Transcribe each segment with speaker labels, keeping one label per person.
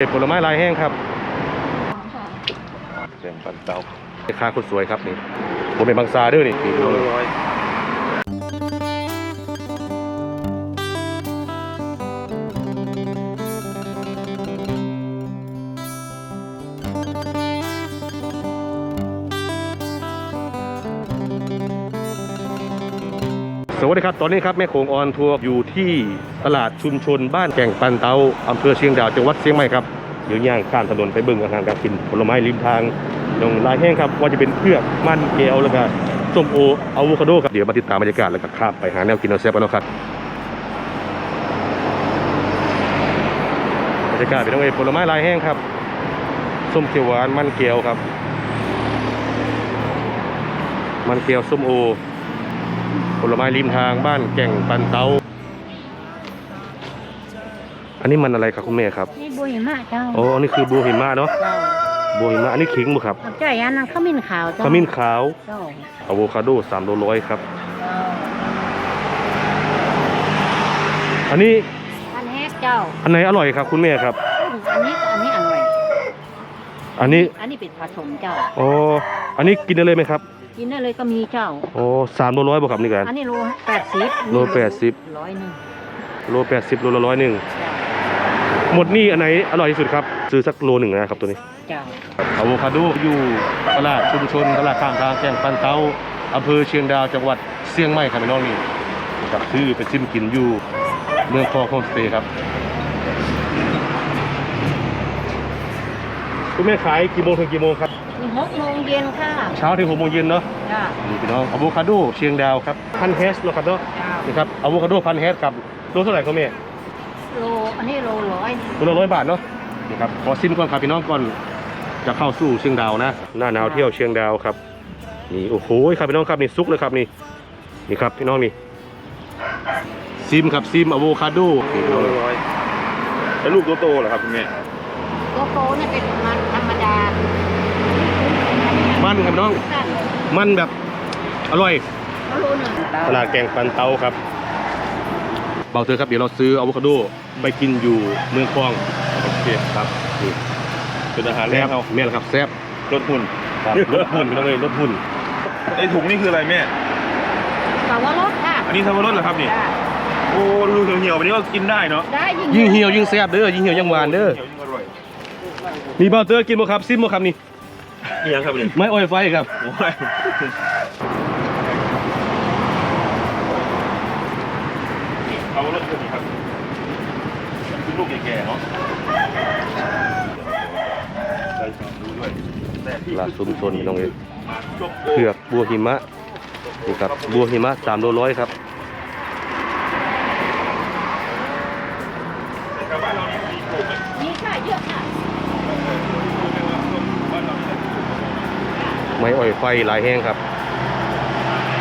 Speaker 1: เก็บผลไม้ลายแห้งครับ
Speaker 2: ค่ะ
Speaker 1: เต็มปันเตาราคาคนสวยครับนี่ผมเป็นบางซาเด้อนี่นี่
Speaker 3: โลละร้อย
Speaker 1: สวัสดีครับ ตอนนี้ครับแม่โขงออนทัวร์อยู่ที่ตลาดชุมชนบ้านแก่งปันเตาอำเภอเชียงดาวจังหวัดเชียงใหม่ครับเดี๋ยวย่างข้ามถนนไปเบิ่งอาหารการกินผลไม้ริมทางลงลายแห้งครับว่าจะเป็นเพือกมันแก้วแล้วก็ส้มโออะโวคาโดครับเดี๋ยวมาติดตามบรรยากาศแล้วก็ข้ามไปหาแนวกินเอาแซ่บกันแล้วครับบรรยากาศเป็นยังไงผลไม้ลายแห้งครับส้มเขียวหวานมันแก้วครับ มันแก้วส้มโอ ผลไม้ริมทางบ้านแก่งปันเตาอันนี้มันอะไรครับคุณแม่ครับ
Speaker 2: นี่บุยมากเจ้า
Speaker 1: อ๋ออันนี้คือบัวหิมะเนาะ
Speaker 2: เจ้า
Speaker 1: บัวหิมะอันนี้ขิงบ่ครับ
Speaker 2: เอาใจอยอันนั้นขมิ้นขาวเจ้า
Speaker 1: ขมิ้นขาว
Speaker 2: เจ้า
Speaker 1: อะโวคาโดสามโลร้อยครับ
Speaker 2: เจ้า
Speaker 1: อันนี้
Speaker 2: อันแฮกเจ้า
Speaker 1: อันไหนอร่อยครับคุณแม่ครับ
Speaker 2: อันนี้อันนี้อร่อย
Speaker 1: อันนี้
Speaker 2: อันนี้เป็นผสมเจ้า
Speaker 1: อ๋ออันนี้กินได้เลยไหมครับ
Speaker 2: กินได้เลยก็มีเจ้า
Speaker 1: อ๋อสามโลร้อยบ่ครับนี่กัน
Speaker 2: อันนี้โลแปดสิบ
Speaker 1: โลแปดสิบ
Speaker 2: ร้อยหนึ่ง
Speaker 1: โลแปดสิบโลละร้อยหนึ่ง
Speaker 2: เจ้า
Speaker 1: หมดนี่อันไหนอร่อยที่สุดครับ ซื้อสักโลหนึ่งนะครับตัวนี้
Speaker 2: เจ้า
Speaker 1: อะโวคาโดอยู่ตลาดชุมชนตลาดข้างทางแก่งปันเตาอำเภอเชียงดาวจังหวัดเชียงใหม่ครับพี่น้องนี่กับชื่อเป็นซิมกินอยู่เมืองคลองโฮมสเตย์ครับคุณแม่ขายกี่โมงถึงกี่โมงครับ
Speaker 2: นี่ หกโมงเย็นค่ะ
Speaker 1: เช้าถึงหกโมงเย็นเนาะ
Speaker 2: จ้า
Speaker 1: นี่พี่น้องอะโวคาโดเชียงดาวครับพันเฮสเนาะครับเนาะ
Speaker 2: เจ้า
Speaker 1: นี่ครับอะโวคาโดพันเฮสครับโลเท่าไหร่ครับแม่
Speaker 2: โลอันนี้โลร้อย
Speaker 1: โลละร้อยบาทเนาะนี่ครับขอซิมก่อนครับพี่น้องก่อนจะเข้าสู่เชียงดาวนะ หน้าหนาวเที่ยวเชียงดาวครับนี่โอ้โหครับพี่น้องครับนี่ซุกเลยครับนี่นี่ครับพี่น้องนี่ซิมครับซิมอะโวคาโดนี่พี่
Speaker 3: โล
Speaker 1: น้อง
Speaker 3: ละร้อยแล้วลูกโตๆเหรอครับคุณแม่
Speaker 2: โกโก้เนี่ยเป็นมันธรรมดา
Speaker 1: มันครับพี่น้อง
Speaker 2: สั้น
Speaker 1: มันแบบอร่อย
Speaker 2: ก็โลหนึ่ง
Speaker 1: ตลาดแกงปันเตาครับ เบาเถอะครับ เดี๋ยวเราซื้ออะโวคาโดไปกินอยู่เมืองคลอง
Speaker 3: โอเค
Speaker 1: ครับนี่
Speaker 3: เป็นอาหาร
Speaker 1: แซ่
Speaker 3: แล้
Speaker 1: บ
Speaker 3: วเขา
Speaker 1: แม่นครับแซ่บ
Speaker 3: ลดหุ่น
Speaker 1: ครับลดหุ่นพี่น้องเลยลดหุ่น
Speaker 3: ไอถุงนี่คืออะไรแม่
Speaker 2: แต่ว่ารสค่ะ
Speaker 3: อันนี้สับปะรดเหรอครับนี่
Speaker 2: จ้า
Speaker 3: โอ้ดูเหี่ยวๆแบบนี้ก็กินได้เนาะ
Speaker 2: ได้ยิ่ง
Speaker 1: ยิ่งเหี่ยวยิ่งแซ่บเด้อยิ่งเหี่ยวยิ่งหวานเด้อ
Speaker 3: เหี่ยวยิ่งอร่อย
Speaker 1: นี่เบาเตอร์กินบ่ครับซิมบ่ครับนี่
Speaker 3: นี่ยังครับนี่
Speaker 1: ไม้อ้อยไฟครับ
Speaker 3: โอ้ยเอารถขึ้นครับมันคือลูกแก่ๆเนาะได้ความรู้ด้วยแต่ที่
Speaker 1: ลาชุมชนพี่น้องเอ้ย
Speaker 3: จบโเผื
Speaker 1: อกบัวหิมะนี่ครับบัวหิมะ3โลร้อยครับ
Speaker 3: ชาวบ้านเรานี่มีปลูกไหม
Speaker 2: มีค่ะเยอะค่ะ
Speaker 1: ไม้อ้อยไฟหลายแห้งครับ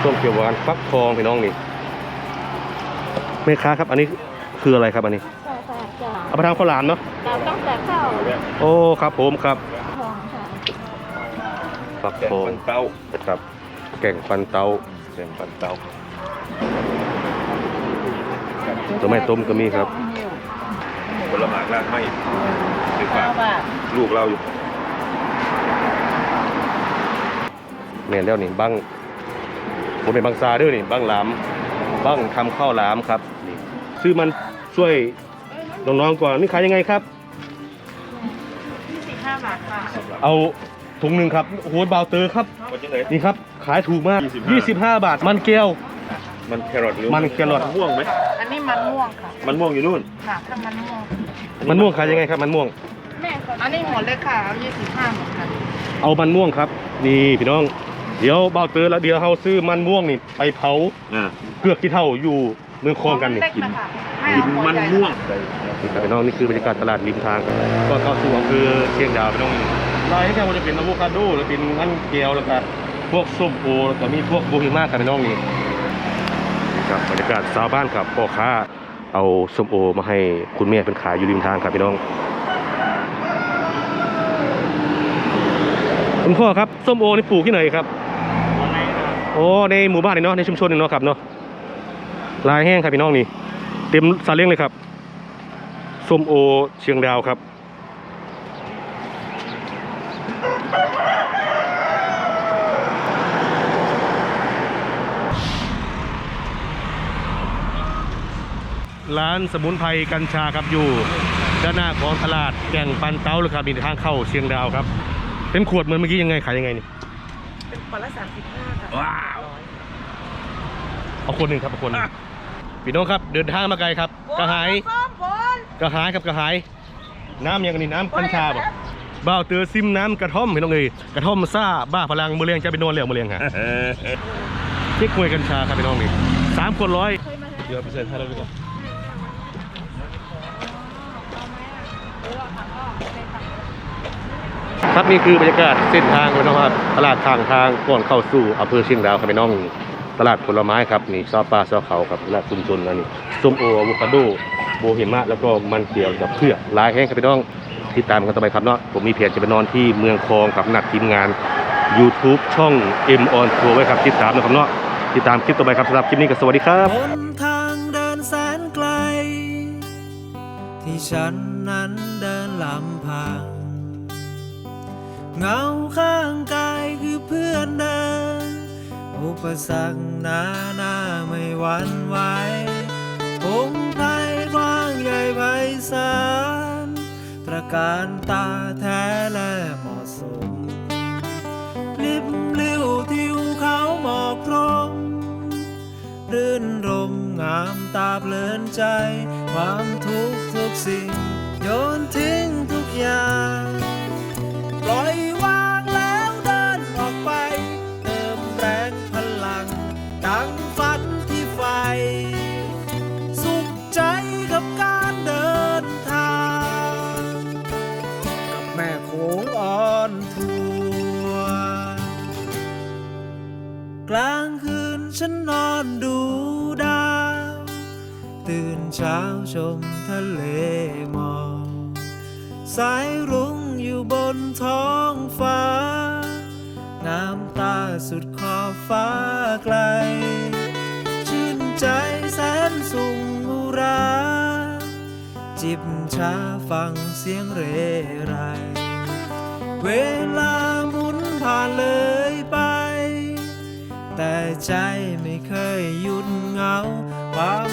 Speaker 1: ส้มเขียวหวานฟักทองพี่น้องนี่แม่ค้าครับ อันนี้คืออะไรครับอันนี้
Speaker 2: ใช่ค่ะจ้า
Speaker 1: เอาไปทำข้าวหลามเนาะ
Speaker 2: เราต้องแต่เข้า
Speaker 1: โอ้ครับผมครับ
Speaker 2: ทองค่ะ
Speaker 1: ฟัก
Speaker 3: แกง
Speaker 1: ทอง
Speaker 3: ปันเต้า
Speaker 1: ครับแก่งปันเตา
Speaker 3: แกงปันเต้า
Speaker 1: ตัวไม่ต้มก็มีครับ
Speaker 3: ผลไม้รากไม้ไปฝา
Speaker 2: เก้ากบาท
Speaker 3: ลูกเราอยู่
Speaker 1: แม่นแล้วนี่บังผมเป็นบางซาเด้วยนี่บังหลามบังทำข้าวหลามครับนี่ซื้อมันช่วยน้องๆก่อนนี่ขายยังไงครับ
Speaker 2: ยี่สิบห้าบาทค่ะ
Speaker 1: เอาถุงหนึ่งครับโอ้โหเบาเตอร์ครับ
Speaker 3: มันจะไหน
Speaker 1: นี่ครับขายถูกมาก
Speaker 3: 25
Speaker 1: 25บาทมันแก้ว
Speaker 3: มันแครอทหรือ
Speaker 1: มันแครอท
Speaker 3: ม่วงไหม
Speaker 2: อันนี้มันม่วงค่ะ
Speaker 3: มันม่วงอยู่นู่น
Speaker 2: ค่ะถ้ามันม่วง
Speaker 1: มันม่วงขายยังไงครับ มันม่วง
Speaker 2: แม่อันนี้หมดเลยค่ะเอายี่สิบห้าหมดค่ะ
Speaker 1: เอามันม่วงครับ นี่พี่น้อง เดี๋ยวเบาเตอร์แล้วเดี๋ยวเราซื้อมันม่วงนี่ไปเผา
Speaker 3: อ่า
Speaker 1: เกือกกี่เท่าอยู่เมืองคลองกันนี่
Speaker 2: เล็กนะคะให้
Speaker 3: กิ
Speaker 2: เอา
Speaker 3: น
Speaker 2: หัว
Speaker 3: มัน
Speaker 2: ใหญ่
Speaker 3: ม่วง
Speaker 1: นี่ครับพี่น้องนี่คือบรรยากาศตลาดริมทางครับก็เข้าสู่อำเภอเชียงดาวพี่น้องรายให้แค่ว่าจะเป็นอะโวคาโดแล้วเป็นมันแก้วแล้วก็พวกส้มโอแล้วก็มีพวกโบฮิมาครับพี่น้องนี่นี่ครับบรรยากาศชาวบ้านครับพ่อค้าเอาส้มโอมาให้คุณแม่เป็นขายอยู่ริมทางครับพี่น้อง คุณพ่อครับส้มโอนี่ปลูกที่ไหนครับ โอ้ในหมู่บ้านนี่เนาะในชุมชนนี่เนาะครับเนาะลายแห้งครับพี่น้องนี่ เต็มสาเลี้งเลยครับส้มโอเชียงดาวครับร้านสมุนไพรกัญชาครับอยู่ด้านหน้าของตลาดแก่งปันเต้าเลยครับมีทางเข้าเชียงดาวครับ เป็นขวดเหมือนเมื่อกี้ยังไงขายยังไงนี่
Speaker 2: เป็นปอนละสามสิบห้าค่ะ
Speaker 1: ว้าว เอาคนหนึ่งครับเอาคนหนึ่งพี่น้องครับ เดินทางมาไกลครับ กระหาย
Speaker 2: ส้มผล
Speaker 1: กระหายครับกระหาย น้ำยังอันนี้น้ำกัญชาบ่บ้าวเตือซิมน้ำกระท่อมพี่น้องเลยกระท่อมซ่าบ้าพลังมือเลียงจะไปนอนแล้วมือเลียงฮะเจ๊กควยกัญชาครับพี่น้องนี่สามคนร้อยเดี๋ยวไปเซ็นให้เราดีกว่า ครับนี่คือบรรยากาศเส้นทางน้องครับตลาดทางทางก่อนเข้าสู่อำเภอเชียงดาวครับพี่น้องตลาดผลไม้ครับนี่ซอปลาซอเขาครับตลาดชุมชนนะนี่ส้มโออะโวคาโดโบหิมะแล้วก็มันเกี่ยวกับเผือกลายแห้งครับพี่น้องติดตามกันต่อไปครับเนาะผมมีเพจจะไปนอนที่เมืองคลองกับนักทีมงาน YouTube ช่อง M on Tour ไว้ครับติดตามนะครับเนาะติดตามคลิปต่อไปครับสำหรับคลิปนี้ก็สวัสดีครับ
Speaker 4: หนทางเดินแสนไกล ที่ฉันนั้น เงาข้างกายคือเพื่อนเดินอุปสรรคหนาหน้าไม่หวั่นไหวพงไพรกว้างใหญ่ไพศาลตระการตาแท้และเหมาะสมลิบลิ้วทิวเขาหมอกตรงรื่นรมงามตาเพลินใจ ความทุกข์ทุกสิ่ง โยนทิ้งทุกอย่าง กลางคืนฉันนอนดูดาว ตื่นเช้าชมทะเลหมอกสายรุ้งอยู่บนท้องฟ้า น้ำตาสุดขอบฟ้าไกล ชื่นใจแสนสุงอุรา จิบชาฟังเสียงเรไร เวลาหมุนผ่านเลยไป ใจไม่เคยหยุดเหงาความ